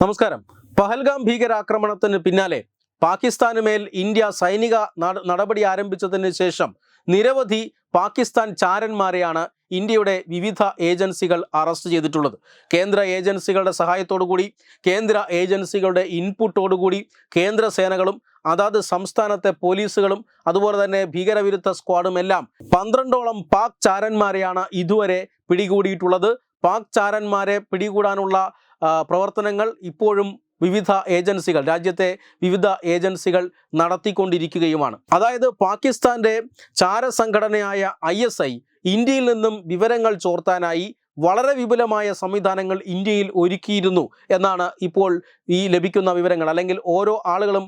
നമസ്കാരം. പഹൽഗാം ഭീകരാക്രമണത്തിന് പിന്നാലെ പാകിസ്ഥാന് മേൽ ഇന്ത്യ സൈനിക നടപടി ആരംഭിച്ചതിന് ശേഷം നിരവധി പാകിസ്ഥാൻ ചാരന്മാരെയാണ് ഇന്ത്യയുടെ വിവിധ ഏജൻസികൾ അറസ്റ്റ് ചെയ്തിട്ടുള്ളത്. കേന്ദ്ര ഏജൻസികളുടെ സഹായത്തോടുകൂടി കേന്ദ്ര ഏജൻസികളുടെ ഇൻപുട്ടോടുകൂടി കേന്ദ്ര സേനകളും അതാത് സംസ്ഥാനത്തെ പോലീസുകളും അതുപോലെ തന്നെ ഭീകരവിരുദ്ധ സ്ക്വാഡും എല്ലാം പന്ത്രണ്ടോളം പാക് ചാരന്മാരെയാണ് ഇതുവരെ പിടികൂടിയിട്ടുള്ളത്. പാക് ചാരന്മാരെ പിടികൂടാനുള്ള പ്രവർത്തനങ്ങൾ ഇപ്പോഴും വിവിധ ഏജൻസികൾ രാജ്യത്തെ വിവിധ ഏജൻസികൾ നടത്തിക്കൊണ്ടിരിക്കുകയുമാണ്. അതായത് പാകിസ്ഥാന്റെ ചാരസംഘടനയായ ഐ എസ് ഐ ഇന്ത്യയിൽ നിന്നും വിവരങ്ങൾ ചോർത്താനായി വളരെ വിപുലമായ സംവിധാനങ്ങൾ ഇന്ത്യയിൽ ഒരുക്കിയിരുന്നു എന്നാണ് ഇപ്പോൾ ഈ ലഭിക്കുന്ന വിവരങ്ങൾ. അല്ലെങ്കിൽ ഓരോ ആളുകളും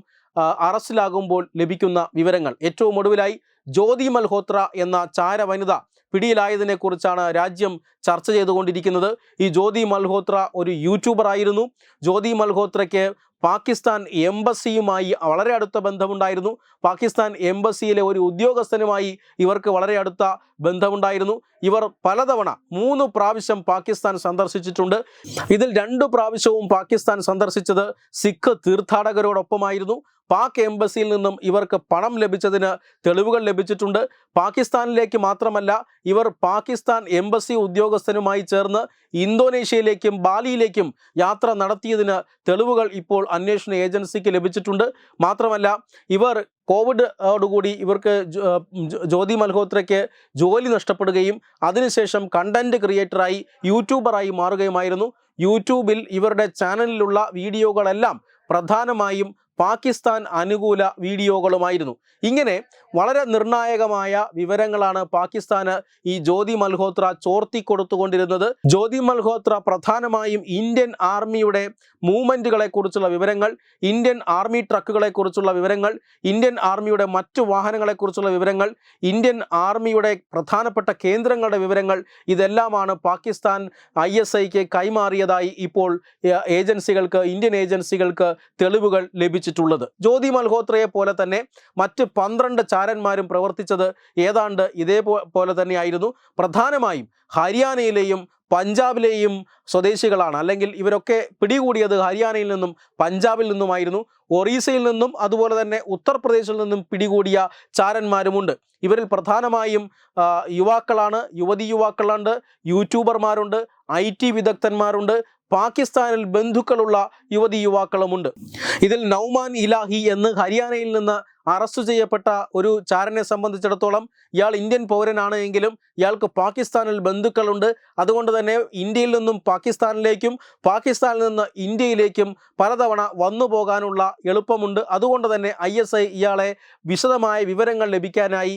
അറസ്റ്റിലാകുമ്പോൾ ലഭിക്കുന്ന വിവരങ്ങൾ. ഏറ്റവും ഒടുവിലായി ജ്യോതി മൽഹോത്ര എന്ന ചാര വനിത പിടിയിലായതിനെ കുറിച്ചാണ് രാജ്യം ചർച്ച ചെയ്തുകൊണ്ടിരിക്കുന്നത്. ഈ ജ്യോതി മൽഹോത്ര ഒരു യൂട്യൂബർ ആയിരുന്നു. ജ്യോതി മൽഹോത്രയ്ക്ക് പാകിസ്ഥാൻ എംബസിയുമായി വളരെ അടുത്ത ബന്ധമുണ്ടായിരുന്നു. പാകിസ്ഥാൻ എംബസിയിലെ ഒരു ഉദ്യോഗസ്ഥനുമായി ഇവർക്ക് വളരെ അടുത്ത ബന്ധമുണ്ടായിരുന്നു. ഇവർ പലതവണ മൂന്ന് പ്രാവശ്യം പാകിസ്ഥാൻ സന്ദർശിച്ചിട്ടുണ്ട്. ഇതിൽ രണ്ട് പ്രാവശ്യവും പാകിസ്ഥാൻ സന്ദർശിച്ചത് സിഖ് തീർത്ഥാടകരോടൊപ്പമായിരുന്നു. പാക് എംബസിയിൽ നിന്നും ഇവർക്ക് പണം ലഭിച്ചതിന് തെളിവുകൾ ലഭിച്ചിട്ടുണ്ട്. പാകിസ്ഥാനിലേക്ക് മാത്രമല്ല ഇവർ പാകിസ്ഥാൻ എംബസി ഉദ്യോഗസ്ഥനുമായി ചേർന്ന് ഇന്തോനേഷ്യയിലേക്കും ബാലിയിലേക്കും യാത്ര നടത്തിയതിന് തെളിവുകൾ ഇപ്പോൾ അന്വേഷണ ഏജൻസിക്ക് ലഭിച്ചിട്ടുണ്ട്. മാത്രമല്ല ഇവർ കോവിഡോടുകൂടി ഇവർക്ക് ജ്യോതി മൽഹോത്രയ്ക്ക് ജോലി നഷ്ടപ്പെടുകയും അതിനുശേഷം കണ്ടന്റ് ക്രിയേറ്ററായി യൂട്യൂബറായി മാറുകയുമായിരുന്നു. യൂട്യൂബിൽ ഇവരുടെ ചാനലിലുള്ള വീഡിയോകളെല്ലാം പ്രധാനമായും പാകിസ്ഥാൻ അനുകൂല വീഡിയോകളുമായിരുന്നു. ഇങ്ങനെ വളരെ നിർണായകമായ വിവരങ്ങളാണ് പാകിസ്ഥാന് ഈ ജ്യോതി മൽഹോത്ര ചോർത്തി കൊടുത്തുകൊണ്ടിരുന്നത്. ജ്യോതി മൽഹോത്ര പ്രധാനമായും ഇന്ത്യൻ ആർമിയുടെ മൂവ്മെന്റുകളെ കുറിച്ചുള്ള വിവരങ്ങൾ ഇന്ത്യൻ ആർമി ട്രക്കുകളെ കുറിച്ചുള്ള വിവരങ്ങൾ ഇന്ത്യൻ ആർമിയുടെ മറ്റു വാഹനങ്ങളെ കുറിച്ചുള്ള വിവരങ്ങൾ ഇന്ത്യൻ ആർമിയുടെ പ്രധാനപ്പെട്ട കേന്ദ്രങ്ങളുടെ വിവരങ്ങൾ ഇതെല്ലാമാണ് പാകിസ്ഥാൻ ഐ എസ് ഐക്ക് കൈമാറിയതായി ഇപ്പോൾ ഏജൻസികൾക്ക് ഇന്ത്യൻ ഏജൻസികൾക്ക് തെളിവുകൾ ലഭിച്ചിട്ടുള്ളത് ജ്യോതി മൽഹോത്രയെ പോലെ തന്നെ മറ്റ് പന്ത്രണ്ട് ചാരന്മാരും പ്രവർത്തിച്ചത് ഏതാണ്ട് ഇതേ പോലെ തന്നെയായിരുന്നു. പ്രധാനമായും ഹരിയാനയിലെയും പഞ്ചാബിലെയും സ്വദേശികളാണ്. അല്ലെങ്കിൽ ഇവരൊക്കെ പിടികൂടിയത് ഹരിയാനയിൽ നിന്നും പഞ്ചാബിൽ നിന്നുമായിരുന്നു. ഒറീസയിൽ നിന്നും അതുപോലെ തന്നെ ഉത്തർപ്രദേശിൽ നിന്നും പിടികൂടിയ ചാരന്മാരുമുണ്ട്. ഇവരിൽ പ്രധാനമായും യുവാക്കളാണ്. യുവതി യുവാക്കളുണ്ട്. യൂട്യൂബർമാരുണ്ട്. I T വിദഗ്ധന്മാരുണ്ട്. പാകിസ്ഥാനിൽ ബന്ധുക്കളുള്ള യുവതി യുവാക്കളുമുണ്ട്. ഇതിൽ നൗമാൻ ഇലാഹി എന്ന് ഹരിയാനയിൽ നിന്ന് അറസ്റ്റ് ചെയ്യപ്പെട്ട ഒരു ചാരനെ സംബന്ധിച്ചിടത്തോളം ഇയാൾ ഇന്ത്യൻ പൗരനാണ് എങ്കിലും ഇയാൾക്ക് പാകിസ്ഥാനിൽ ബന്ധുക്കളുണ്ട്. അതുകൊണ്ട് തന്നെ ഇന്ത്യയിൽ നിന്നും പാകിസ്ഥാനിലേക്കും പാകിസ്ഥാനിൽ നിന്ന് ഇന്ത്യയിലേക്കും പലതവണ വന്നു പോകാനുള്ള എളുപ്പമുണ്ട്. അതുകൊണ്ട് തന്നെ ഐ എസ് ഇയാളെ വിശദമായ വിവരങ്ങൾ ലഭിക്കാനായി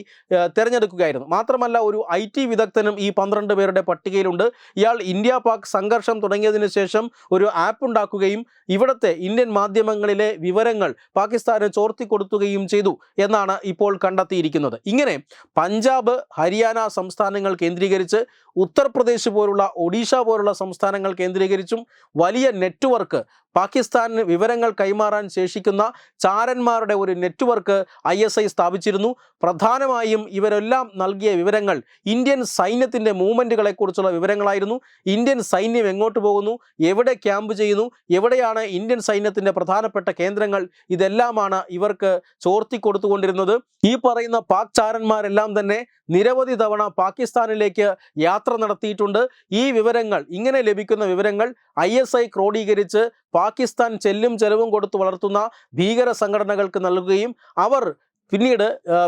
തിരഞ്ഞെടുക്കുകയായിരുന്നു. മാത്രമല്ല ഒരു ഐ ടി വിദഗ്ധനും ഈ പന്ത്രണ്ട് പേരുടെ പട്ടികയിലുണ്ട്. ഇയാൾ ഇന്ത്യ പാക് സംഘർഷം തുടങ്ങിയതിനു ശേഷം ഒരു ആപ്പ് ഉണ്ടാക്കുകയും ഇവിടുത്തെ ഇന്ത്യൻ മാധ്യമങ്ങളിലെ വിവരങ്ങൾ പാകിസ്ഥാന് ചോർത്തി കൊടുക്കുകയും ചെയ്തു എന്നാണ് ഇപ്പോൾ കണ്ടെത്തിയിരിക്കുന്നത്. ഇങ്ങനെ പഞ്ചാബ് ഹരിയാന സംസ്ഥാനങ്ങൾ കേന്ദ്രീകരിച്ച് ഉത്തർപ്രദേശ് പോലുള്ള ഒഡീഷ പോലുള്ള സംസ്ഥാനങ്ങൾ കേന്ദ്രീകരിച്ചും വലിയ നെറ്റ്വർക്ക് പാകിസ്ഥാനിന് വിവരങ്ങൾ കൈമാറാൻ ശേഷിക്കുന്ന ചാരന്മാരുടെ ഒരു നെറ്റ്വർക്ക് ഐ എസ് ഐ സ്ഥാപിച്ചിരുന്നു. പ്രധാനമായും ഇവരെല്ലാം നൽകിയ വിവരങ്ങൾ ഇന്ത്യൻ സൈന്യത്തിന്റെ മൂവ്മെന്റുകളെക്കുറിച്ചുള്ള വിവരങ്ങളായിരുന്നു. ഇന്ത്യൻ സൈന്യം എങ്ങോട്ട് പോകുന്നു? എവിടെ ക്യാമ്പ് ചെയ്യുന്നു? എവിടെയാണ് ഇന്ത്യൻ സൈന്യത്തിന്റെ പ്രധാനപ്പെട്ട കേന്ദ്രങ്ങൾ? ഇതെല്ലാമാണ് ഇവർക്ക് ചോർത്തി കൊടുത്തുകൊണ്ടിരുന്നത്. ഈ പറയുന്ന പാക് ചാരന്മാരെല്ലാം തന്നെ നിരവധി തവണ പാകിസ്ഥാനിലേക്ക് യാത്ര നടത്തിയിട്ടുണ്ട്. ഈ വിവരങ്ങൾ ഇങ്ങനെ ലഭിക്കുന്ന വിവരങ്ങൾ ഐ ക്രോഡീകരിച്ച് പാകിസ്ഥാൻ ചെല്ലും ചെലവും കൊടുത്ത് വളർത്തുന്ന ഭീകര സംഘടനകൾക്ക് നൽകുകയും അവർ പിന്നീട്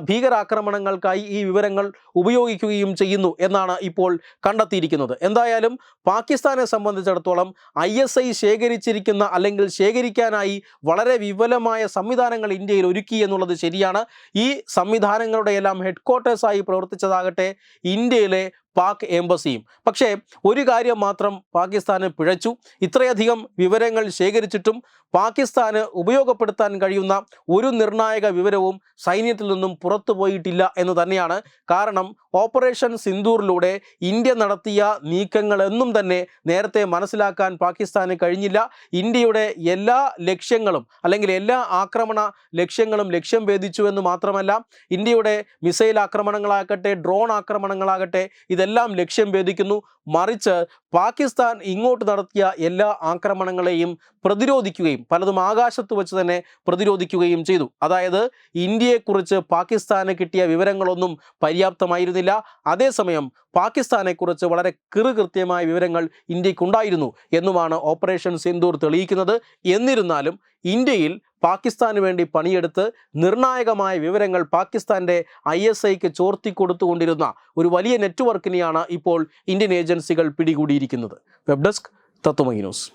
ഭീകരാക്രമണങ്ങൾക്കായി ഈ വിവരങ്ങൾ ഉപയോഗിക്കുകയും ചെയ്യുന്നു എന്നാണ് ഇപ്പോൾ കണ്ടെത്തിയിരിക്കുന്നത്. എന്തായാലും പാകിസ്ഥാനെ സംബന്ധിച്ചിടത്തോളം ഐ എസ് ഐ ശേഖരിച്ചിരിക്കുന്ന അല്ലെങ്കിൽ ശേഖരിക്കാനായി വളരെ വിപുലമായ സംവിധാനങ്ങൾ ഇന്ത്യയിൽ ഒരുക്കി എന്നുള്ളത് ശരിയാണ്. ഈ സംവിധാനങ്ങളുടെ എല്ലാം ഹെഡ് ക്വാർട്ടേഴ്സായി പ്രവർത്തിച്ചതാകട്ടെ ഇന്ത്യയിലെ പാക് എംബസിയും. പക്ഷേ ഒരു കാര്യം മാത്രം പാകിസ്ഥാന് പിഴച്ചു. ഇത്രയധികം വിവരങ്ങൾ ശേഖരിച്ചിട്ടും പാകിസ്ഥാന് ഉപയോഗപ്പെടുത്താൻ കഴിയുന്ന ഒരു നിർണായക വിവരവും സൈന്യത്തിൽ നിന്നും പുറത്തു പോയിട്ടില്ല എന്ന് തന്നെയാണ്. കാരണം ഓപ്പറേഷൻ സിന്ദൂറിലൂടെ ഇന്ത്യ നടത്തിയ നീക്കങ്ങളെന്നും തന്നെ നേരത്തെ മനസ്സിലാക്കാൻ പാകിസ്ഥാന് കഴിഞ്ഞില്ല. ഇന്ത്യയുടെ എല്ലാ ലക്ഷ്യങ്ങളും അല്ലെങ്കിൽ എല്ലാ ആക്രമണ ലക്ഷ്യങ്ങളും ലക്ഷ്യം ഭേദിച്ചു എന്ന് മാത്രമല്ല ഇന്ത്യയുടെ മിസൈൽ ആക്രമണങ്ങളാകട്ടെ ഡ്രോൺ ആക്രമണങ്ങളാകട്ടെ ഇത് ഇതെല്ലാം ലക്ഷ്യം ഭേദിക്കുന്നു. മറിച്ച് പാകിസ്ഥാൻ ഇങ്ങോട്ട് നടത്തിയ എല്ലാ ആക്രമണങ്ങളെയും പ്രതിരോധിക്കുകയും പലതും ആകാശത്ത് വെച്ച് തന്നെ പ്രതിരോധിക്കുകയും ചെയ്തു. അതായത് ഇന്ത്യയെക്കുറിച്ച് പാകിസ്ഥാന് കിട്ടിയ വിവരങ്ങളൊന്നും പര്യാപ്തമായിരുന്നില്ല. അതേസമയം പാകിസ്ഥാനെക്കുറിച്ച് വളരെ കൃകൃത്യമായ വിവരങ്ങൾ ഇന്ത്യക്കുണ്ടായിരുന്നു എന്നുമാണ് ഓപ്പറേഷൻ സിന്ദൂർ തെളിയിക്കുന്നത്. എന്നിരുന്നാലും ഇന്ത്യയിൽ പാകിസ്ഥാന് വേണ്ടി പണിയെടുത്ത് നിർണായകമായ വിവരങ്ങൾ പാകിസ്ഥാന്റെ ഐ എസ് ഐക്ക് ചോർത്തി കൊടുത്തുകൊണ്ടിരുന്ന ഒരു വലിയ നെറ്റ്വർക്കിനെയാണ് ഇപ്പോൾ ഇന്ത്യൻ ഏജൻസികൾ പിടികൂടിയിരിക്കുന്നത്. Web desk Tatwamayi news.